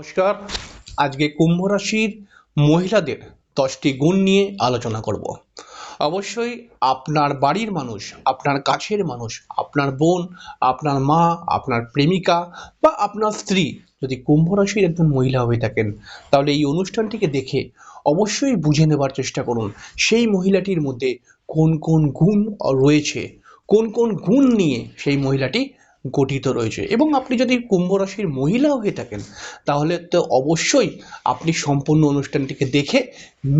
নমস্কার। আজকে কুম্ভ রাশির মহিলাদের দশটি গুণ নিয়ে আলোচনা করব। অবশ্যই আপনার বাড়ির মানুষ, আপনার কাছের মানুষ, আপনার বোন, আপনার মা, আপনার প্রেমিকা বা আপনার স্ত্রী যদি কুম্ভ রাশির একজন মহিলা হয়ে থাকেন, তাহলে এই অনুষ্ঠানটিকে দেখে অবশ্যই বুঝে নেবার চেষ্টা করুন, সেই মহিলাটির মধ্যে কোন কোন গুণ রয়েছে, কোন কোন গুণ নিয়ে সেই মহিলাটি গঠিত রয়েছে। এবং আপনি যদি কুম্ভ রাশির মহিলা হয়ে থাকেন, তাহলে তো অবশ্যই আপনি সম্পূর্ণ অনুষ্ঠানটিকে দেখে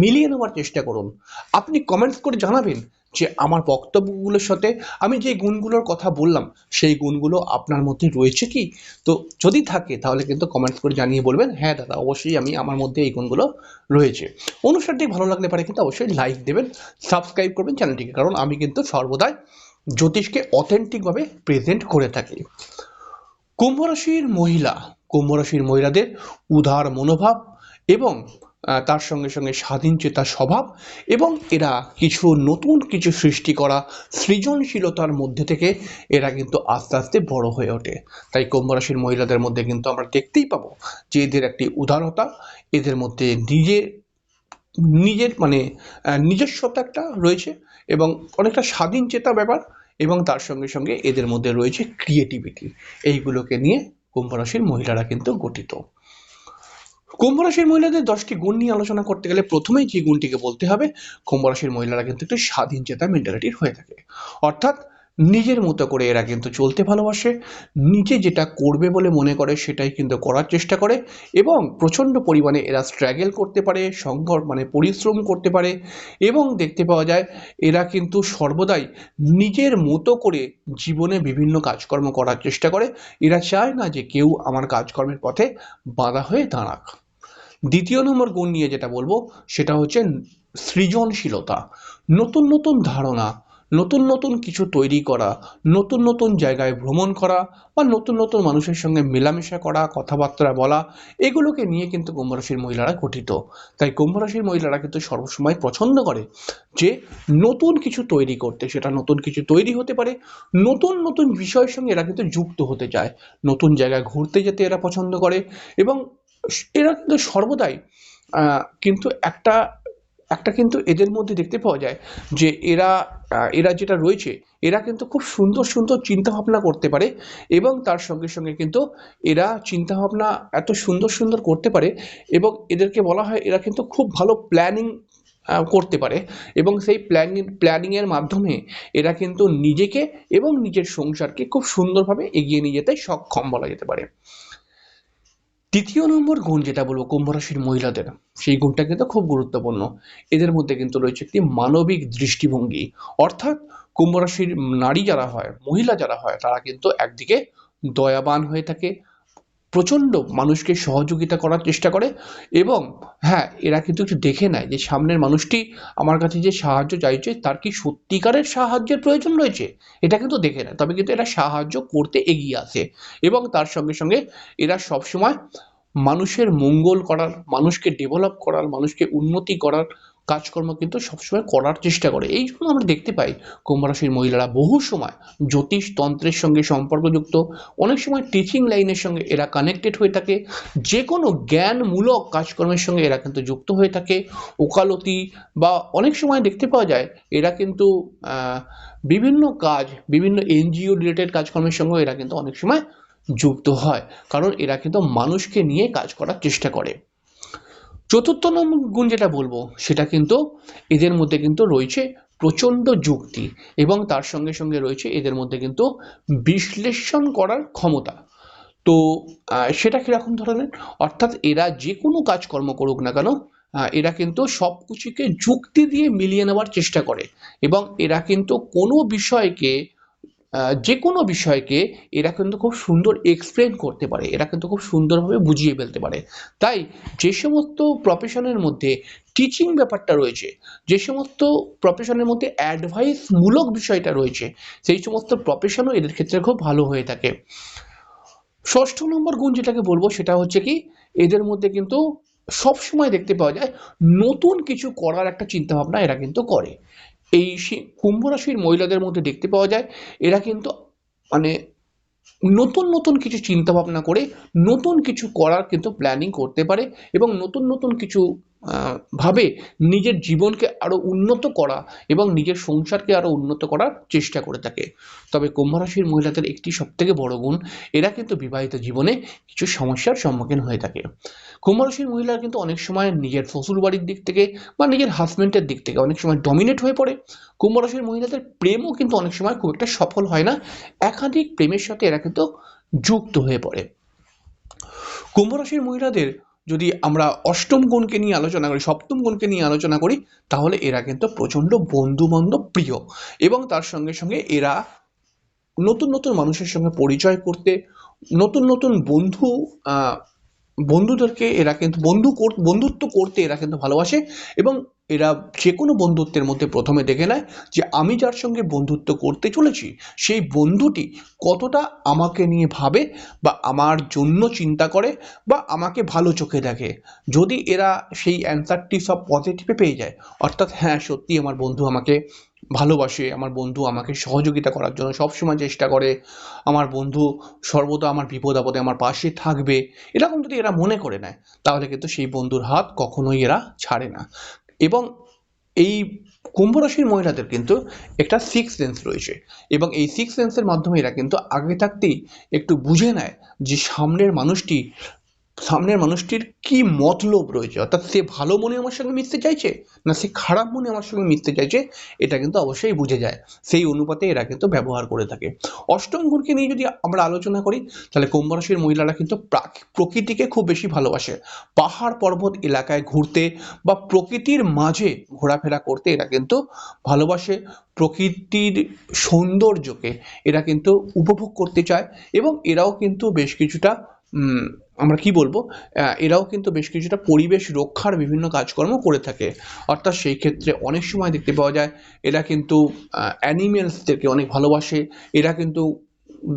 মিলিয়ে নেওয়ার চেষ্টা করুন। আপনি কমেন্টস করে জানাবেন যে আমার বক্তব্যগুলোর সাথে আমি যে গুণগুলোর কথা বললাম, সেই গুণগুলো আপনার মধ্যে রয়েছে কি? তো যদি থাকে, তাহলে কিন্তু কমেন্টস করে জানিয়ে বলবেন হ্যাঁ দাদা, অবশ্যই আমি আমার মধ্যে এই গুণগুলো রয়েছে। অনুষ্ঠানটি ভালো লাগলে পারে কিন্তু অবশ্যই লাইক দেবেন সাবস্ক্রাইব করবেন চ্যানেলটিকে, কারণ আমি কিন্তু সর্বদাই জ্যোতিষকে অথেন্টিকভাবে প্রেজেন্ট করে থাকে। কুম্ভ রাশির মহিলা, কুম্ভ রাশির মহিলাদের উদার মনোভাব এবং তার সঙ্গে সঙ্গে স্বাধীন চেতা স্বভাব এবং এরা কিছু নতুন কিছু সৃষ্টি করা সৃজনশীলতার মধ্যে থেকে এরা কিন্তু আস্তে আস্তে বড় হয়ে ওঠে। তাই কুম্ভ রাশির মহিলাদের মধ্যে কিন্তু আমরা দেখতেই পাবো যে এদের একটি উদারতা, এদের মধ্যে নিজে নিজের মানে নিজস্বতা একটা রয়েছে। এবং অনেকটা স্বাধীন চেতা ব্যাপার এবং তার সঙ্গে সঙ্গে এদের মধ্যে রয়েছে ক্রিয়েটিভিটি এইগুলোকে নিয়ে কুম্ভ রাশির মহিলারা কিন্তু গঠিত। কুম্ভ রাশির মহিলাদের দশটি গুণ নিয়ে আলোচনা করতে গেলে প্রথমেই যে গুণটিকে বলতে হবে, কুম্ভ রাশির মহিলারা কিন্তু একটু স্বাধীন চেতা মেন্টালিটির হয়ে থাকে। অর্থাৎ নিজের মতো করে এরা কিন্তু চলতে ভালোবাসে, নিজে যেটা করবে বলে মনে করে সেটাই কিন্তু করার চেষ্টা করে এবং প্রচণ্ড পরিমাণে এরা স্ট্রাগল করতে পারে সংঘর্ষ মানে পরিশ্রম করতে পারে এবং দেখতে পাওয়া যায় এরা কিন্তু সর্বদাই নিজের মতো করে জীবনে বিভিন্ন কাজকর্ম করার চেষ্টা করে। এরা চায় না যে কেউ আমার কাজকর্মের পথে বাধা হয়ে দাঁড়াক। দ্বিতীয় নম্বর গুণ নিয়ে যেটা বলব সেটা হচ্ছে সৃজনশীলতা। নতুন নতুন ধারণা নতুন নতুন কিছু তৈরি করা, নতুন নতুন জায়গায় ভ্রমণ করা বা নতুন নতুন মানুষের সঙ্গে মেলামেশা করা, কথাবার্তা বলা, এগুলোকে নিয়ে কিন্তু কুম্ভ রাশির মহিলারা গঠিত। তাই কুম্ভ রাশির মহিলারা কিন্তু সর্বসময় পছন্দ করে যে নতুন কিছু তৈরি করতে, সেটা নতুন কিছু তৈরি হতে পারে, নতুন নতুন বিষয়ের সঙ্গে এরা কিন্তু যুক্ত হতে চায়। নতুন জায়গায় ঘুরতে যেতে এরা পছন্দ করে এবং এরা কিন্তু সর্বদাই কিন্তু একটা একটা কিন্তু এদের মধ্যে দেখতে পাওয়া যায় যে এরা এরা যেটা রয়েছে, এরা কিন্তু খুব সুন্দর সুন্দর চিন্তা ভাবনা করতে পারে এবং তার সঙ্গে সঙ্গে কিন্তু এরা চিন্তা ভাবনা এত সুন্দর সুন্দর করতে পারে এবং এদেরকে বলা হয় এরা কিন্তু খুব ভালো প্ল্যানিং করতে পারে এবং সেই প্ল্যানিং প্ল্যানিংয়ের মাধ্যমে এরা কিন্তু নিজেকে এবং নিজের সংসারকে খুব সুন্দরভাবে এগিয়ে নিয়ে যেতে সক্ষম বলা যেতে পারে। তৃতীয় নম্বর গুণ যেটা বলব, কুম্ভ রাশির মহিলাদের, সেই গুণটা কিন্তু খুব গুরুত্বপূর্ণ। এদের মধ্যে কিন্তু রয়েছে একটি মানবিক দৃষ্টিভঙ্গি। অর্থাৎ কুম্ভ রাশির নারী যারা হয়, মহিলা যারা হয়, তারা কিন্তু একদিকে দয়াবান হয়ে থাকে প্রচণ্ড মানুষকে সহযোগিতা করার চেষ্টা করে এবং হ্যাঁ এরা কিন্তু একটু দেখে নেয় যে সামনের মানুষটি আমার কাছে যে সাহায্য চাইছে তার কি সত্যিকারের সাহায্যের প্রয়োজন রয়েছে? এটা কিন্তু দেখে নেয়। তবে কিন্তু এরা সাহায্য করতে এগিয়ে আসে এবং তার সঙ্গে সঙ্গে এরা সবসময় মানুষের মঙ্গল করার, মানুষকে ডেভেলপ করার, মানুষকে উন্নতি করার কাজকর্ম কিন্তু সবসময় করার চেষ্টা করে। এই জন্য আমরা দেখতে পাই কুম্ভ রাশির মহিলারা বহু সময় জ্যোতিষ তন্ত্রের সঙ্গে সম্পর্কযুক্ত, অনেক সময় টিচিং লাইনের সঙ্গে এরা কানেক্টেড হয়ে থাকে। যে কোনো জ্ঞানমূলক কাজকর্মের সঙ্গে এরা কিন্তু যুক্ত হয়ে থাকে। ওকালতি বা অনেক সময় দেখতে পাওয়া যায় এরা কিন্তু বিভিন্ন কাজ, বিভিন্ন এনজিও রিলেটেড কাজকর্মের সঙ্গে এরা কিন্তু অনেক সময় যুক্ত হয়। কারণ এরা কিন্তু মানুষকে নিয়ে কাজ করার চেষ্টা করে। চতুর্থ নম্বর গুণ যেটা বলব, সেটা কিন্তু এদের মধ্যে কিন্তু রয়েছে প্রচণ্ড যুক্তি এবং তার সঙ্গে সঙ্গে রয়েছে এদের মধ্যে কিন্তু বিশ্লেষণ করার ক্ষমতা। তো সেটা কীরকম ধরনের? অর্থাৎ এরা যে কোনো কাজকর্ম করুক না কেন এরা কিন্তু সব কিছুকে যুক্তি দিয়ে মিলিয়ে নেওয়ার চেষ্টা করে এবং এরা কিন্তু কোনো বিষয়কে যে কোনো বিষয়কে এরা কিন্তু খুব সুন্দর এক্সপ্লেন করতে পারে, এরা কিন্তু খুব সুন্দরভাবে বুঝিয়ে ফেলতে পারে। তাই যে সমস্ত প্রফেশনের মধ্যে টিচিং ব্যাপারটা রয়েছে, যে সমস্ত প্রফেশনের মধ্যে অ্যাডভাইসমূলক বিষয়টা রয়েছে, সেই সমস্ত প্রফেশনও এদের ক্ষেত্রে খুব ভালো হয়ে থাকে। ষষ্ঠ নম্বর গুণ যেটাকে বলব সেটা হচ্ছে কি, এদের মধ্যে কিন্তু সব সময় দেখতে পাওয়া যায় নতুন কিছু করার একটা চিন্তাভাবনা এরা কিন্তু করে। এই কুম্ভ রাশির মহিলাদের মধ্যে দেখতে পাওয়া যায়, এরা কিন্তু মানে নতুন নতুন কিছু চিন্তা ভাবনা করে নতুন কিছু করার কিন্তু প্ল্যানিং করতে পারে এবং নতুন নতুন কিছু ভাবে নিজের জীবনকে আরও উন্নত করা এবং নিজের সংসারকে আরও উন্নত করার চেষ্টা করে থাকে। তবে কুম্ভ রাশির মহিলাদের একটি সবথেকে বড় গুণ, এরা কিন্তু বিবাহিত জীবনে কিছু সমস্যার সম্মুখীন হয়ে থাকে। কুম্ভ রাশির মহিলারা কিন্তু অনেক সময় নিজের শ্বশুর বাড়ির দিক থেকে বা নিজের হাজব্যান্ডের দিক থেকে অনেক সময় ডমিনেট হয়ে পড়ে। কুম্ভ রাশির মহিলাদের প্রেমও কিন্তু অনেক সময় খুব একটা সফল হয় না, একাধিক প্রেমের সাথে এরা কিন্তু যুক্ত হয়ে পড়ে। কুম্ভ রাশির মহিলাদের যদি আমরা অষ্টম গুণকে নিয়ে আলোচনা করি, সপ্তম গুণকে নিয়ে আলোচনা করি, তাহলে এরা কিন্তু প্রচণ্ড বন্ধুবান্ধব, প্রিয়। এবং তার সঙ্গে সঙ্গে এরা নতুন নতুন মানুষের সঙ্গে পরিচয় করতে, নতুন নতুন বন্ধু বন্ধুদেরকে এরা কিন্তু বন্ধু বন্ধুত্ব করতে এরা কিন্তু ভালোবাসে। এবং এরা যে কোনো বন্ধুত্বের মধ্যে প্রথমে দেখে নেয় যে আমি যার সঙ্গে বন্ধুত্ব করতে চলেছি, সেই বন্ধুটি কতটা আমাকে নিয়ে ভাবে বা আমার জন্য চিন্তা করে বা আমাকে ভালো চোখে দেখে। যদি এরা সেই অ্যান্সারটি সব পজিটিভে পেয়ে যায়, অর্থাৎ হ্যাঁ সত্যি আমার বন্ধু আমাকে ভালোবাসে, আমার বন্ধু আমাকে সহযোগিতা করার জন্য সবসময় চেষ্টা করে, আমার বন্ধু সর্বদা আমার বিপদ আপদে আমার পাশে থাকবে, এরকম যদি এরা মনে করে নেয়, তাহলে কিন্তু সেই বন্ধুর হাত কখনোই এরা ছাড়ে না। এবং এই কুম্ভ রাশির মহিলাদের কিন্তু একটা সিক্স সেন্স রয়েছে এবং এই সিক্স সেন্সের মাধ্যমে এরা কিন্তু আগে থাকতেই একটু বুঝে নেয় যে সামনের মানুষটি সামনের মানুষটির কি মতলব রয়েছে? অর্থাৎ সে ভালো মনে আমার সঙ্গে মিশতে চাইছে, না সে খারাপ মনে আমার সঙ্গে মিশতে চাইছে? এটা কিন্তু অবশ্যই বুঝে যায়। সেই অনুপাতে এরা কিন্তু ব্যবহার করে থাকে। অষ্টম গুণকে নিয়ে যদি আমরা আলোচনা করি, তাহলে কুম্ভ রাশির মহিলারা কিন্তু প্রাক- প্রকৃতিকে খুব বেশি ভালোবাসে। পাহাড় পর্বত এলাকায় ঘুরতে বা প্রকৃতির মাঝে ঘোরাফেরা করতে এরা কিন্তু ভালোবাসে। প্রকৃতির সৌন্দর্যকে এরা কিন্তু উপভোগ করতে চায় এবং এরাও কিন্তু বেশ কিছুটা আমরা কি বলব? এরাও কিন্তু বেশ কিছুটা পরিবেশ রক্ষার বিভিন্ন কাজকর্ম করে থাকে। অর্থাৎ সেই ক্ষেত্রে অনেক সময় দেখতে পাওয়া যায়, এরা কিন্তু অ্যানিমেলসদেরকে অনেক ভালোবাসে। এরা কিন্তু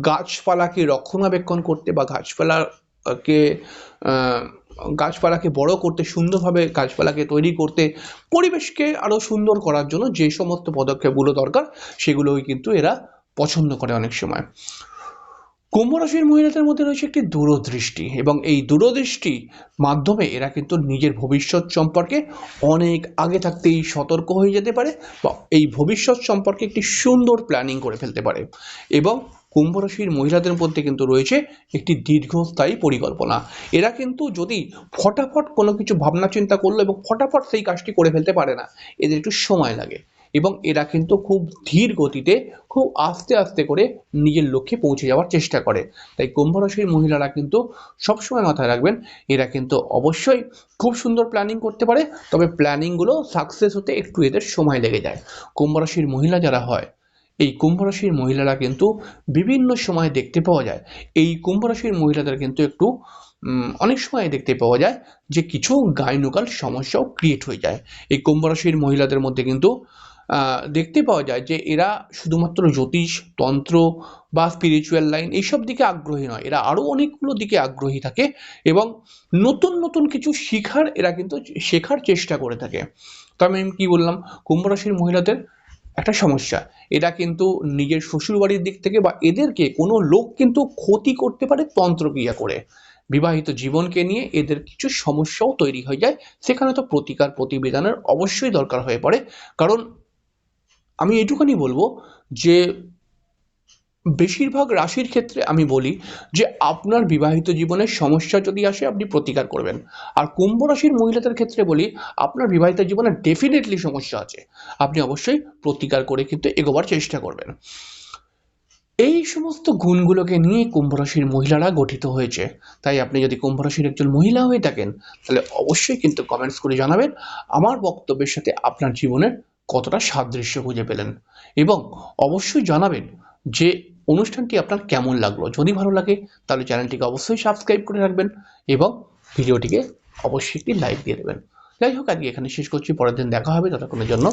গাছপালাকে রক্ষণাবেক্ষণ করতে বা গাছপালাকে গাছপালাকে বড় করতে, সুন্দরভাবে গাছপালাকে তৈরি করতে, পরিবেশকে আরও সুন্দর করার জন্য যে সমস্ত পদক্ষেপগুলো দরকার, সেগুলোই কিন্তু এরা পছন্দ করে অনেক সময়। কুম্ভ রাশির মহিলাদের মধ্যে রয়েছে একটি দূরদৃষ্টি এবং এই দূরদৃষ্টি মাধ্যমে এরা কিন্তু নিজের ভবিষ্যৎ সম্পর্কে অনেক আগে থাকতেই সতর্ক হয়ে যেতে পারে বা এই ভবিষ্যৎ সম্পর্কে একটি সুন্দর প্ল্যানিং করে ফেলতে পারে এবং কুম্ভ রাশির মহিলাদের মধ্যে কিন্তু রয়েছে একটি দীর্ঘস্থায়ী পরিকল্পনা। এরা কিন্তু যদি ফটাফট কোনো কিছু ভাবনা চিন্তা করল এবং ফটাফট সেই কাজটি করে ফেলতে পারে না, এদের একটু সময় লাগে। এবং এরা কিন্তু খুব ধীর গতিতে খুব আস্তে আস্তে করে নিজের লক্ষ্যে পৌঁছে যাওয়ার চেষ্টা করে। তাই কুম্ভ রাশির মহিলারা কিন্তু সবসময় মাথায় রাখবেন, এরা কিন্তু অবশ্যই খুব সুন্দর প্ল্যানিং করতে পারে, তবে প্ল্যানিংগুলো সাকসেস হতে একটু এদের সময় লেগে যায়। কুম্ভ রাশির মহিলা যারা হয়, এই কুম্ভ রাশির মহিলারা কিন্তু বিভিন্ন সময় দেখতে পাওয়া যায়। এই কুম্ভ রাশির মহিলাদের কিন্তু একটু অনেক সময় দেখতে পাওয়া যায় যে কিছু গাইনোকাল সমস্যাও ক্রিয়েট হয়ে যায়। এই কুম্ভ রাশির মহিলাদের মধ্যে কিন্তু দেখতে পাওয়া যায় যে এরা শুধুমাত্র জ্যোতিষ, তন্ত্র বা স্পিরিচুয়াল লাইন এইসব দিকে আগ্রহী নয়। এরা আরও অনেকগুলো দিকে আগ্রহী থাকে এবং নতুন নতুন কিছু শিখার এরা কিন্তু শেখার চেষ্টা করে থাকে। তো আমি কী বললাম? কুম্ভ রাশির মহিলাদের একটা সমস্যা। এরা কিন্তু নিজের শ্বশুরবাড়ির দিক থেকে বা এদেরকে কোনো লোক কিন্তু ক্ষতি করতে পারে তন্ত্রক্রিয়া করে। বিবাহিত জীবনকে নিয়ে এদের কিছু সমস্যাও তৈরি হয়ে যায়। সেখানে তো প্রতিকার প্রতিবেদনের অবশ্যই দরকার হয়ে পড়ে। কারণ আমি এটুখানি বলব যে, বেশিরভাগ রাশির ক্ষেত্রে আমি বলি যে, আপনার বিবাহিত জীবনের সমস্যা যদি আসে, আপনি প্রতিকার করবেন। আর কুম্ভ রাশির মহিলাদের ক্ষেত্রে বলি, আপনার বিবাহিত জীবনে ডেফিনেটলি সমস্যা আছে। আপনি অবশ্যই প্রতিকার করে কিন্তু এগোবার চেষ্টা করবেন। এই সমস্ত গুণগুলোকে নিয়ে কুম্ভ রাশির মহিলারা গঠিত হয়েছে। তাই আপনি যদি কুম্ভ রাশির একজন মহিলা হয়ে থাকেন, তাহলে অবশ্যই কিন্তু কমেন্টস করে জানাবেন। আমার বক্তব্যের সাথে আপনার জীবনের কতটা সাদৃশ্য খুঁজে পেলেন এবং অবশ্যই জানাবেন যে অনুষ্ঠানটি আপনার কেমন লাগল। যদি ভালো লাগে, তাহলে চ্যানেলটিকে অবশ্যই সাবস্ক্রাইব করে রাখবেন এবং ভিডিওটিকে অবশ্যই একটি লাইক দিয়ে দেবেন। যাই হোক, আজকে এখানে শেষ করছি। পরের দিন দেখা হবে ততক্ষণের জন্য।